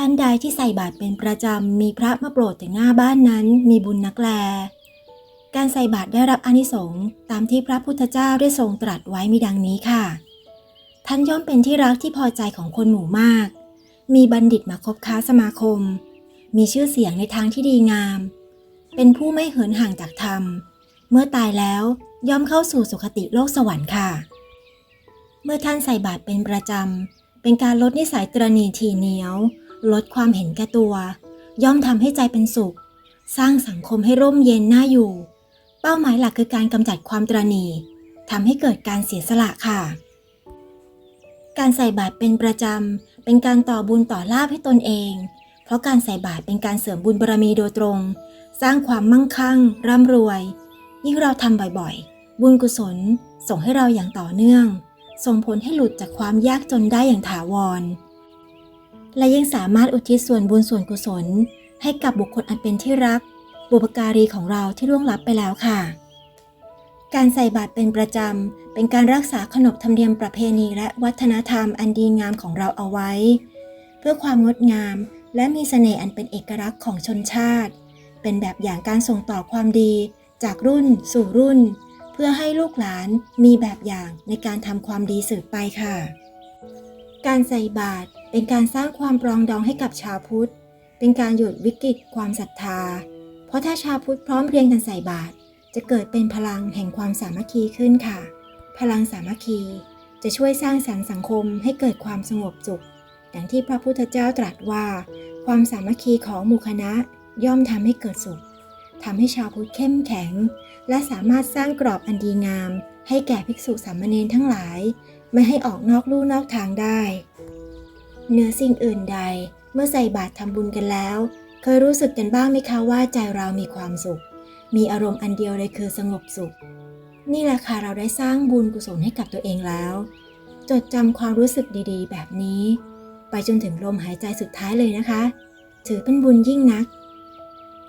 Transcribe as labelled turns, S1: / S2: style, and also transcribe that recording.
S1: ท่านใดที่ใส่บาตรเป็นประจำ มีพระมาโปรดถึงหน้าบ้านนั้น มีบุญนักแล การใส่บาตรได้รับอนิสงส์ตามที่พระพุทธเจ้าได้ทรงตรัสไว้มีดังนี้ค่ะ ท่านย่อมเป็นที่รักที่พอใจของคนหมู่มาก มีบัณฑิตมาคบค้าสมาคม มีชื่อเสียงในทางที่ดีงาม เป็นผู้ไม่เหินห่างจากธรรม เมื่อตายแล้วย่อมเข้าสู่สุคติโลกสวรรค์ค่ะ เมื่อท่านใส่บาตรเป็นประจำ เป็นการลดนิสัยตรณีทีเหนียว ลดความเห็นแก่ตัว ย่อมทำให้ใจเป็นสุข สร้างสังคมให้ร่มเย็นน่าอยู่ เป้าหมายหลักคือการกำจัดความตรณีทำให้เกิดการเสียสละค่ะ การใส่บาตรเป็นประจำ เป็นการต่อบุญต่อลาภให้ตนเอง เพราะการใส่บาตรเป็นการเสริมบุญบารมีโดยตรง สร้างความมั่งคั่ง ร่ำรวย ยิ่งเราทำบ่อยๆ บุญกุศลส่งให้เราอย่างต่อเนื่อง ส่งผลให้หลุดจากความยากจนได้อย่างถาวร และยังสามารถอุทิศส่วนบุญส่วนกุศล ให้กับบุคคลอันเป็นที่รัก บุปการีของเราที่ล่วงลับไปแล้วค่ะ การใส่บาตรเป็นประจำ เป็นการรักษาขนบธรรมเนียมประเพณีและวัฒนธรรมอันดีงามของเราเอาไว้ เพื่อความงดงาม และมีเสน่ห์อันเป็นเอกลักษณ์ของชนชาติ เป็นแบบอย่างการส่งต่อความดี จากรุ่น สู่รุ่น เพื่อให้ลูกหลานมีแบบอย่างในการทำความดีสืบไปค่ะ การใส่บาตรเป็นการสร้างความปรองดองให้กับชาวพุทธ เป็นการหยุดวิกฤตความศรัทธา เพราะถ้าชาวพุทธพร้อมเรียงกันใส่บาตรจะเกิดเป็นพลังแห่งความสามัคคีขึ้นค่ะ พลังสามัคคีจะช่วยสร้างสรรค์สังคมให้เกิดความสงบสุข ดังที่พระพุทธเจ้าตรัสว่า ความสามัคคีของหมู่คณะย่อมทำให้เกิดสุขทำให้ชาวพุทธเข้มแข็ง และสามารถสร้างกรอบอันดีงาม ให้แก่ภิกษุสามเณรทั้งหลาย ไม่ให้ออกนอกลู่นอกทางได้ เนื้อสิ่งอื่นใด เมื่อใส่บาตรทำบุญกันแล้ว เคยรู้สึกกันบ้างไหมคะว่าใจเรามีความสุข มีอารมณ์อันเดียวเลยคือสงบสุข นี่แหละค่ะเราได้สร้างบุญกุศลให้กับตัวเองแล้ว จดจำความรู้สึกดีๆ แบบนี้ ไปจนถึงลมหายใจสุดท้ายเลยนะคะ ถือเป็นบุญยิ่งนัก